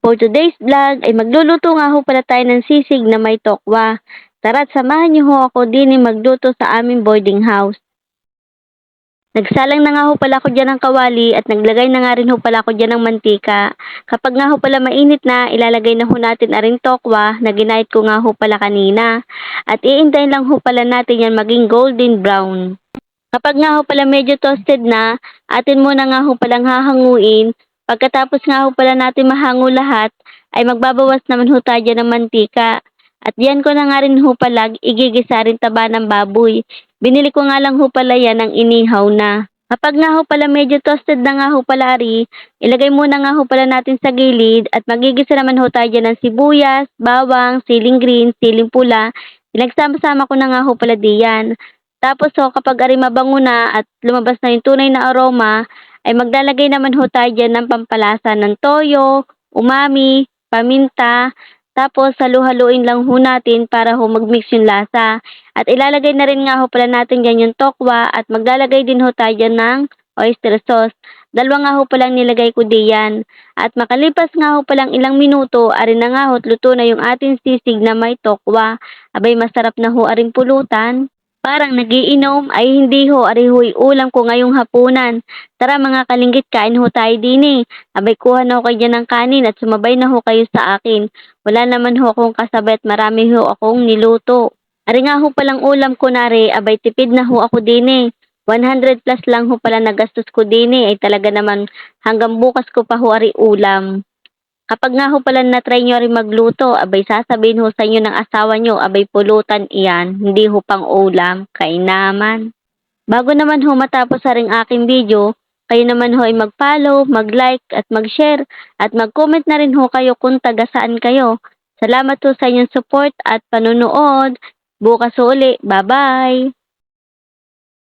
For today's vlog ay magluluto nga ho pala tayo ng sisig na may tokwa. Tara't samahan niyo ho ako din magluto sa aming boarding house. Nagsalang na nga ho pala ako dyan ng kawali at naglagay na nga rin ho pala ako dyan ng mantika. Kapag nga ho pala mainit na, ilalagay na ho natin aring tokwa na ginayat ko nga ho pala kanina. At iintayin lang ho pala natin yan maging golden brown. Kapag nga ho pala medyo toasted na, atin muna nga ho palang hahanguin. Pagkatapos nga ho pala natin mahango lahat, ay magbabawas naman ho tayo ng mantika. At yan ko na nga rin ho pala igigisa rin taba ng baboy. Binili ko nga lang ho pala yan ng inihaw na. Kapag nga ho pala medyo toasted na nga ho pala ari, ilagay muna nga ho pala natin sa gilid at magigisa naman ho tayo ng sibuyas, bawang, siling green, siling pula. Pinagsama-sama ko na nga ho pala diyan. Tapos ho, kapag ari mabango na at lumabas na yung tunay na aroma, ay maglalagay naman ho tayo dyan ng pampalasa ng toyo, umami, paminta, tapos halu-haluin lang ho natin para ho mag-mix yung lasa. At ilalagay na rin nga ho pala natin dyan yung tokwa at maglalagay din ho tayo dyan ng oyster sauce. Dalawa nga ho palang nilagay ko diyan. At makalipas nga ho palang ilang minuto, ari na nga ho, luto na yung ating sisig na may tokwa. Abay masarap na ho aring pulutan. Parang nagiinom ay hindi ho, ari ho'y ulam ko ngayong hapunan. Tara mga kalinggit, kain ho tayo din eh. Abay kuha na ho kayo ng kanin at sumabay na ho kayo sa akin. Wala naman ho akong kasabay at marami ho akong niluto. Ari nga ho palang ulam ko nari, abay tipid na ho ako din eh. 100 plus lang ho pala nagastos ko din eh, ay talaga naman hanggang bukas ko pa ho ari ulam. Kapag nga ho pala na-try nyo rin magluto, abay sasabihin ho sa inyo ng asawa nyo, abay pulutan iyan, hindi ho pang ulam, kainaman. Bago naman ho matapos sa ring aking video, kayo naman ho ay mag-follow, mag-like at mag-share at mag-comment na rin ho kayo kung taga saan kayo. Salamat ho sa inyong support at panunood. Bukas uli. Bye-bye!